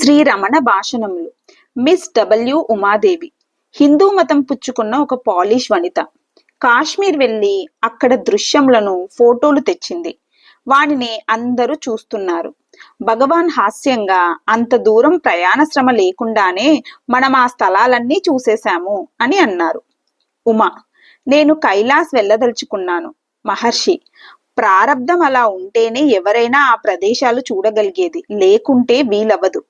Shri Ramana భాషణములు. Miss W Umadevi. Hindu మతం పుచ్చుకున్న ఒక పాలిష్ వనిత. కాశ్మీర్ వెళ్ళి అక్కడ దృశ్యములను ఫోటోలు తెచ్చింది. వానిని అందరూ చూస్తున్నారు. భగవాన్ హాస్యంగా అంత దూరం ప్రయాణ శ్రమ లేకుండానే మనం ఆ స్థలాలన్నీ చూసేశాము అని అన్నారు. ఉమా నేను కైలాస్ వెళ్ళదలుచుకున్నాను. మహర్షి ప్రారబ్ధం అలా ఉంటేనే ఎవరైనా ఆ ప్రదేశాలు చూడగలిగేది. లేకుంటే వీలవ్వదు.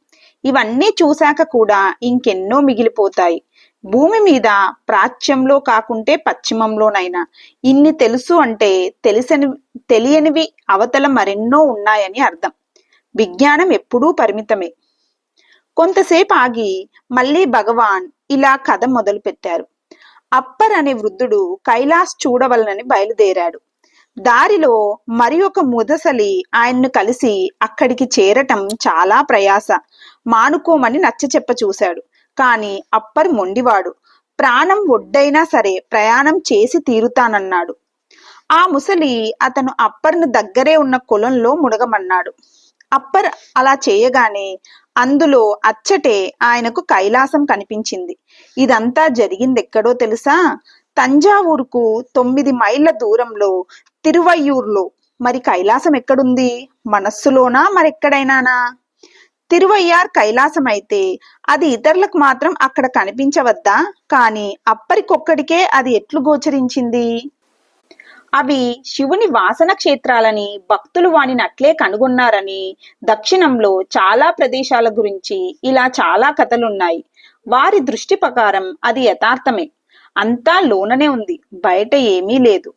ఇవన్నీ చూశాక కూడా ఇంకెన్నో మిగిలిపోతాయి. భూమి మీద ప్రాచ్యంలో కాకుంటే పశ్చిమంలోనైనా ఇన్ని తెలుసు అంటే తెలిసని తెలియనివి అవతల మరెన్నో ఉన్నాయని అర్థం. విజ్ఞానం ఎప్పుడూ పరిమితమే. కొంతసేపు ఆగి మళ్ళీ భగవాన్ ఇలా కథ మొదలు పెట్టారు అప్పర్ అనే వృద్ధుడు కైలాస్ చూడవలనని బయలుదేరాడు. దారిలో మరి ఒక ముదసలి ఆయన్ను కలిసి అక్కడికి చేరటం చాలా ప్రయాస. మానుకోమని నచ్చ చెప్ప చూశాడు. కాని అప్పర్ మొండివాడు ప్రాణం ఒడ్డైనా సరే ప్రయాణం చేసి తీరుతానన్నాడు ఆ ముసలి అతను అప్పర్ను దగ్గరే ఉన్న కులంలో ముడగమన్నాడు అప్పర్ అలా చేయగానే అందులో అచ్చటే ఆయనకు కైలాసం కనిపించింది. ఇదంతా జరిగిందెక్కడో తెలుసా? తంజావూరుకు తొమ్మిది మైళ్ళ దూరంలో తిరువయ్యూరులో. మరి కైలాసం ఎక్కడుంది? మనస్సులోనా? మరెక్కడైనానా? తిరువయ్యార్ కైలాసం అయితే అది ఇతరులకు మాత్రం అక్కడ కనిపించవద్దా? కానీ అప్పటికొక్కడికే అది ఎట్లు గోచరించింది? అవి శివుని వాసన క్షేత్రాలని భక్తులు వానినట్లే కనుగొన్నారని దక్షిణంలో చాలా ప్రదేశాల గురించి ఇలా చాలా కథలున్నాయి. వారి దృష్టి ప్రకారం అది యథార్థమే. అంతా లోననే ఉంది. బయట ఏమీ లేదు.